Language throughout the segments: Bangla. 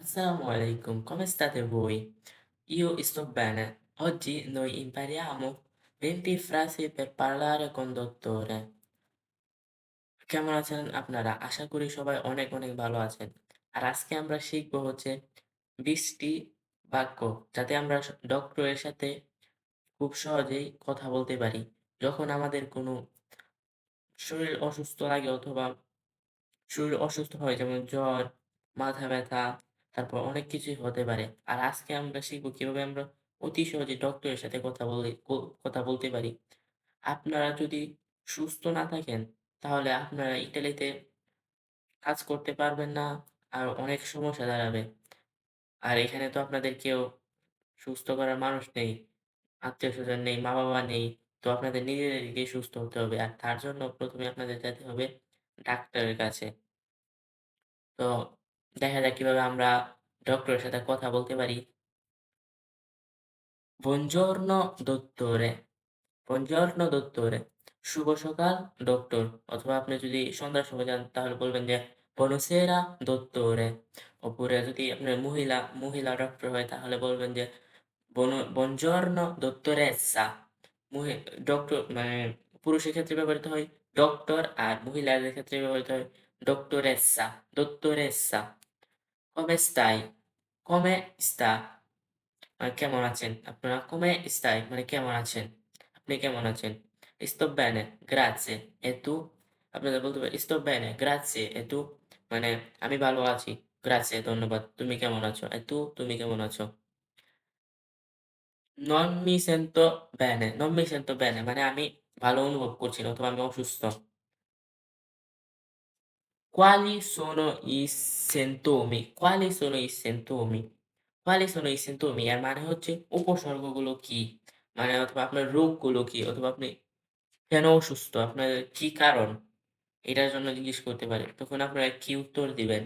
Assalamu alaikum, come state voi? Io sto bene. Oggi noi impariamo 20 frasi per parlare con dottore. কেমন আছেন আপনারা? আশা করি সবাই অনেক, অনেক ভালো আছেন। আর আজকে আমরা শিখব হচ্ছে ২০ টি বাক্য যাতে আমরা ডক্টরের সাথে খুব সহজেই কথা বলতে পারি। যখন আমাদের কোনো শরীর অসুস্থ লাগে অথবা শরীর অসুস্থ হয় যেমন জ্বর, মাথা ব্যথা, তারপর অনেক কিছুই হতে পারে। আর আজকে আমরা শিখব কীভাবে আমরা অতি সহজে ডক্টরের সাথে কথা বলে কথা বলতে পারি। আপনারা যদি সুস্থ না থাকেন, তাহলে আপনারা ইটালিতে কাজ করতে পারবেন না। আর অনেক সমস্যা দাঁড়াবে। আর এখানে তো আপনাদের কেউ সুস্থ করার মানুষ নেই। আত্মীয় স্বজন নেই, মা-বাবা নেই। তো আপনাদের নিজেদেরকে সুস্থ হতে হবে। আর তার জন্য প্রথমে আপনাদের যেতে হবে ডাক্তারের কাছে। তো দেখা যাক কীভাবে আমরা ডক্টরের সাথে কথা বলতে পারি। "Buongiorno dottore, buongiorno dottore" শুভ সকাল ডক্টর। অথবা আপনি যদি সন্ধ্যার সময় যান তাহলে বলবেন যে "Buonasera dottore" ওপরে যদি আপনার মহিলা, মহিলা ডক্টর হয় তাহলে বলবেন যে "Buono buongiorno dottoressa" মহি ডক্টর মানে পুরুষের ক্ষেত্রে ব্যবহৃত হয় ডক্টর আর মহিলাদের ক্ষেত্রে ব্যবহৃত হয় dottoressa, dottoressa "Come stai?" "Come sta?" মানে কেমন আছেন? আপনারা "Come stai?" মানে কেমন আছেন? আপনি কেমন আছেন? "Sto bene, grazie. E tu?" আপনারা বলতে পারেন "Sto bene, grazie. E tu?" মানে আমি ভালো আছি। "Grazie" ধন্যবাদ। তুমি কেমন আছো? "E tu?" তুমি কেমন আছো? "Non mi sento bene, non mi sento bene" মানে আমি ভালো অনুভব করছি না অথবা আমি অসুস্থ। "Quali sono i sintomi?" "Quali sono i sintomi?" "Quali sono i sintomi?" এর মানে হচ্ছে উপসর্গগুলো কি? মানে অথবা আপনার রোগগুলো কি? অথবা আপনি কেন অসুস্থ? আপনার কি কারণ? এটার জন্য জিজ্ঞেস করতে পারে। তখন আপনারা কি উত্তর দিবেন?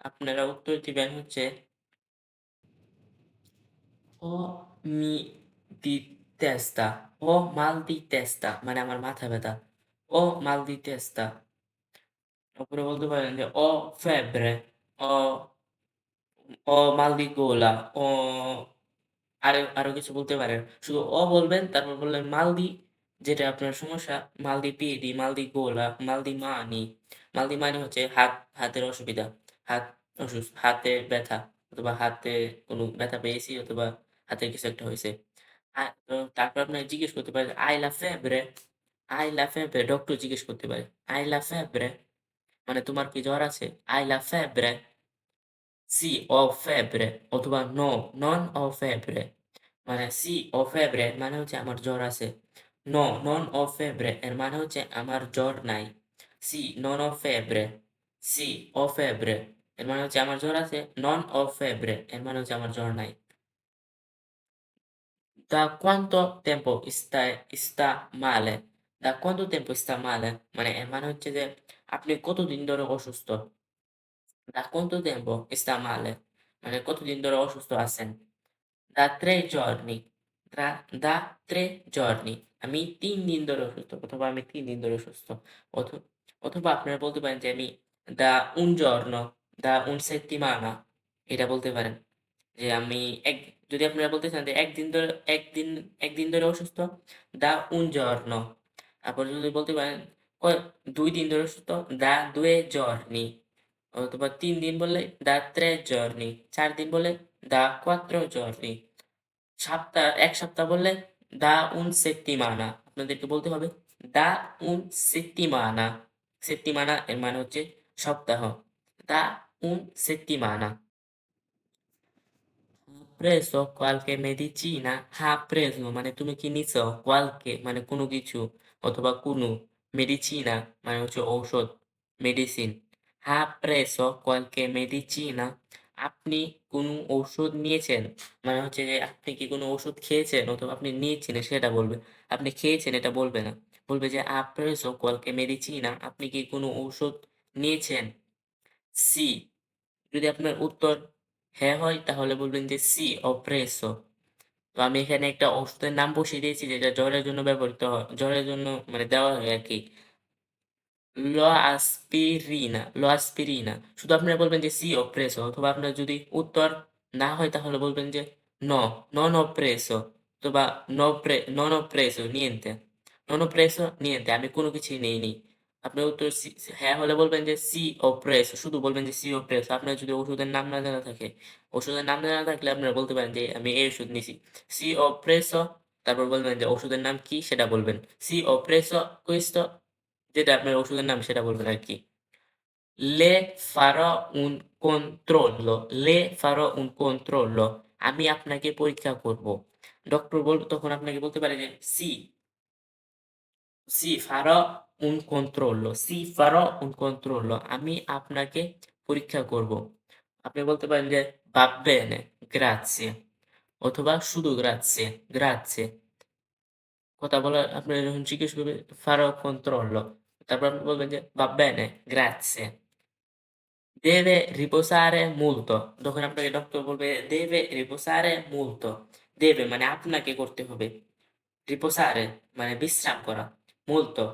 আপনারা উত্তর দিবেন হচ্ছে "Ho mi di testa", "Ho mal di testa" মানে আমার মাথা ব্যথা। "Ho mal di testa" বলতে পারেন যে "Ho febbre", "Ho ho mal di gola", "Ho" আরও, কিছু বলতে পারেন। শুধু "o" বলবেন, তারপর বললেন মালদি যেটা আপনার সমস্যা, মালদি gola", "mal di mani" "mal di mani" হচ্ছে হাত, হাতের অসুবিধা। হাত অসুস্থ হাতে ব্যথা অথবা হাতে কোনো ব্যথা পেয়েছি অথবা হাতে কিছু একটা হয়েছে তারপর আপনারা জিজ্ঞেস করতে পারেন "Hai la febbre?" "Hai la febbre?" Doctor জিজ্ঞেস করতে পারে। "Hai la febbre?" মানে তোমার কি জ্বর আছে? "Hai la febbre?" "Sì, ho febbre" অথবা "No, non ho febbre" মানে "Sì, ho febbre" মানে হচ্ছে আমার জ্বর আছে। "No, non ho febbre" এর মানে হচ্ছে আমার জ্বর নাই। "Sì, non ho febbre", "Sì, ho febbre" এর মানে হচ্ছে আমার জ্বর আছে। "Non ho febbre" এর মানে হচ্ছে আমার জ্বর নাই। "Da quanto tempo stai sta male?" "Da quanto tempo sta male?" মানে এর মানে হচ্ছে যে আপনি কতদিন ধরে অসুস্থ? "Da quanto tempo sta male?" মানে কতদিন ধরে অসুস্থ আছেন? "Da 3 giorni", "Tra da 3 giorni" আমি তিন দিন ধরে অসুস্থ অথবা আমি তিন দিন ধরে অসুস্থ। অথ অথবা আপনারা বলতে পারেন যে আমি "Da un giorno", "Da un settimana" এটা বলতে পারেন। যে আমি এক যদি আপনারা বলতে চান যে একদিন ধরে একদিন একদিন ধরে অসুস্থ, দা উন giorno" তারপর যদি বলতে পারেন দুই দিন ধরে সুস্থ দা দুয়ে জর্নি অথবা তিন দিন বললে দা ত্রে জর্নি চার দিন বলে দা কোয়াত্র জর্নি সপ্তাহ, এক সপ্তাহ বললে দা উন সেত্তিমানা। আপনাদেরকে বলতে হবে, দা উন সেত্তিমানা। সেত্তিমানা এর মানে হচ্ছে সপ্তাহ। দা উন সেত্তিমানা। প্রেসো কোয়ালকে মেডিচিনা হা প্রেসো মানে তুমি কি নিছো? কোয়ালকে মানে কোনো কিছু অথবা কোনো। "Medicina" মানে হচ্ছে ঔষধ, medicine. "Ha preso qualche medicina?" আপনি কোনো ঔষধ নিয়েছেন? মানে হচ্ছে যে আপনি কি কোনো ওষুধ খেয়েছেন অথবা আপনি নিয়েছেন সেটা বলবে। আপনি খেয়েছেন এটা বলবে না। বলবে যে "Ha preso qualche medicina?" আপনি কি কোনো ঔষধ নিয়েছেন? সি যদি আপনার উত্তর হ্যাঁ হয় তাহলে বলবেন যে সি preso" তো আমি এখানে একটা ওষুধের নাম বসিয়ে দিয়েছি যেটা জ্বরের জন্য ব্যবহৃত হয় জ্বরের জন্য মানে দেওয়া হয়। L'ho aspirina, l'ho aspirina। শুধু আপনারা বলবেন যে "sì, ho preso" অথবা আপনার যদি উত্তর না হয় তাহলে বলবেন যে "no, non ho preso" অথবা "no pre non ho preso niente, non ho preso আমি কোনো কিছুই নেইনি। আপনার উত্তর সি হ্যাঁ হলে বলবেন যে সি ho প্রেস শুধু বলবেন যে সি ho প্রেস আপনার যদি ওষুধের নাম না জানা থাকে, ওষুধের নাম জানা থাকলে আপনারা বলতে পারেন যে "আমি এই ওষুধ নিছি।" "Sì, ho preso" তারপর বলবেন যে ওষুধের নাম কি সেটা বলবেন। সি ও প্রেস questo" যেটা আপনার ওষুধের নাম সেটা বলবেন আরকি। "Le farò un controllo, le farò un controllo" আমি আপনাকে পরীক্ষা করব। ডক্টর বল তখন আপনাকে বলতে পারে যে সি সি farò un controllo, sì farò un controllo" আমি আপনাকে পরীক্ষা করব। আপনি বলতে পারেন যে "va bene, grazie" অথবা শুধু "grazie, grazie" কথা বলা আপনার যখন জিজ্ঞেস করবে "farò controllo" তারপর আপনি বলবেন যে "va bene, grazie" "Deve riposare molto" তখন আপনাকে ডক্টর বলবে "deve riposare molto" deve মানে আপনাকে করতে হবে। riposare মানে বিশ্রাম করা। molto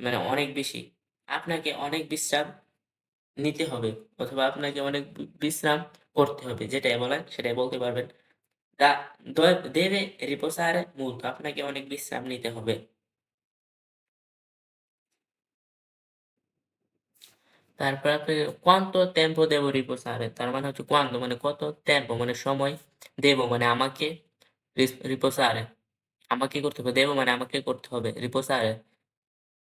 মানে অনেক বেশি। আপনাকে অনেক বিশ্রাম নিতে হবে অথবা আপনাকে অনেক বিশ্রাম করতে হবে। যেটাই বলেন সেটাই বলতে পারবেন। দা দ deve riposare molto আপনাকে অনেক বিশ্রাম নিতে হবে। তারপর আপনি quanto tempo devo riposare তার মানে হচ্ছে quando মানে কত, tempo মানে সময়, devo মানে আমাকে, riposare আমাকে করতে হবে। devo মানে আমাকে করতে হবে। riposare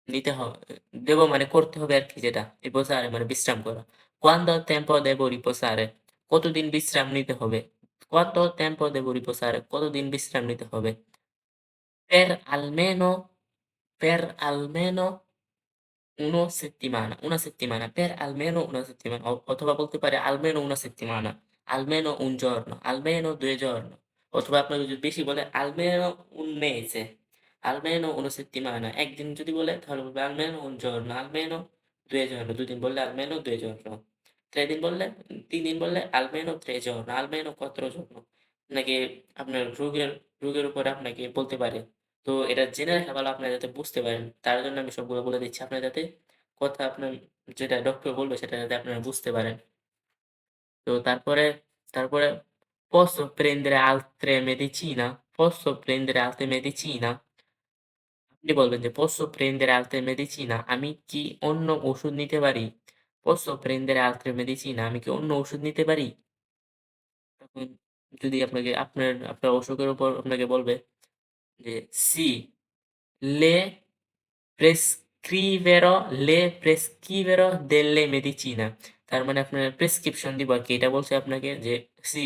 নিতে হবে দেব মানে করতে হবে আর কি যেটা রিপোসারে মানে বিশ্রাম করা। কোয়ান্দ টেম্প দেব রিপোসারে কতদিন বিশ্রাম নিতে হবে? কত টেম্প দেব রিপোসারে কতদিন বিশ্রাম নিতে হবে? পের আলমেনো পের আলমেনো উনো সেত্তিমানা উনা সেত্তিমানা পের আলমেনো উনা সেত্তিমানা অথবা বলতে পারে আলমেনো উনা সেত্তিমানা আলমেনো উন জর্ন আলমেনো দুয়ে জর্ন অথবা আপনার যদি বেশি বলে আলমেনো উন মেয়েছে। Almeno 1 settimana ১ দিন যদি বলে তাহলে বলবে almeno 1 giorno, almeno 2 giorno ২ দিন বললে almeno 2 giorno ৩ দিন বললে ৩ দিন বললে almeno 3 giorno, almeno 4 giorno নাকি আপনার রোগের রোগের উপরে আপনাকে বলতে পারে। তো এটা জেনে রাখা ভালো আপনারা যাতে বুঝতে পারেন। তার জন্য আমি সবগুলো বলে দিচ্ছি। আপনারা যাতে কথা আপনার যেটা ডক্টর বলবে সেটা যাতে আপনারা বুঝতে পারেন। তো তারপরে, তারপরে "Posso prendere altre medicina? Posso prendere altre medicina?" আপনি বলবেন যে Quindi voglio dire, posso prendere আমি কি অন্য ওষুধ নিতে পারি? nite pari? Posso prendere altre আমি কি অন্য ওষুধ নিতে পারি? তখন যদি আপনাকে আপনার আপনার অসুখের উপর আপনাকে বলবে যে সি লে প্রেসক্রিভেরো লে প্রেসক্রিভেরো দেলে মেডিচিনা তার মানে আপনার প্রেসক্রিপশন দিব আর কি এটা বলছে আপনাকে যে সি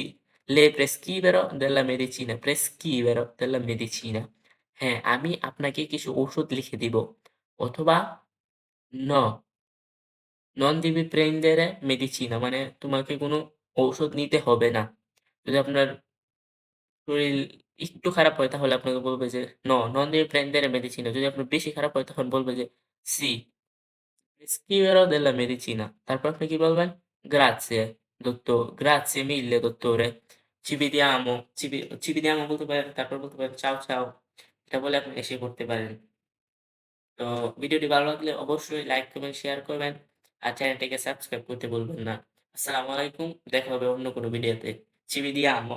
লে প্রেসক্রিভেরো দেলা মেডিচিনা প্রেসক্রিভেরো দেলা মেডিচিনা হ্যাঁ আমি আপনাকে কিছু ওষুধ লিখে দিব। অথবা ন নন দিবি প্রেইনদের মেডিসিনা মানে তোমাকে কোনো ঔষধ নিতে হবে না। যদি আপনার শরীর একটু খারাপ হয়, তাহলে আপনাকে বলবে যে, ন নন দিবি প্রেইনদের মেডিসিনা যদি আপনার বেশি খারাপ হয়, তখন বলবে যে সি স্কিউরো দেলা মেডিসিনা তারপর আপনি কি বলবেন? গ্রাচে দত্ত গ্রাচে মিললে দত্তরে চিবি দিয়ে আমো চিবি চিবি দিয়ে আমো বলতে পারেন, তারপর বলতে পারেন চাও চাও এটা বলে আপনি এসে করতে পারেন। তো ভিডিওটি ভালো লাগলে অবশ্যই লাইক করবেন, শেয়ার করবেন। আর চ্যানেলটিকে সাবস্ক্রাইব করতে বলবেন না। আসসালামু আলাইকুম। দেখা হবে অন্য কোনো ভিডিওতে। চিবি দিয়ে vediamo.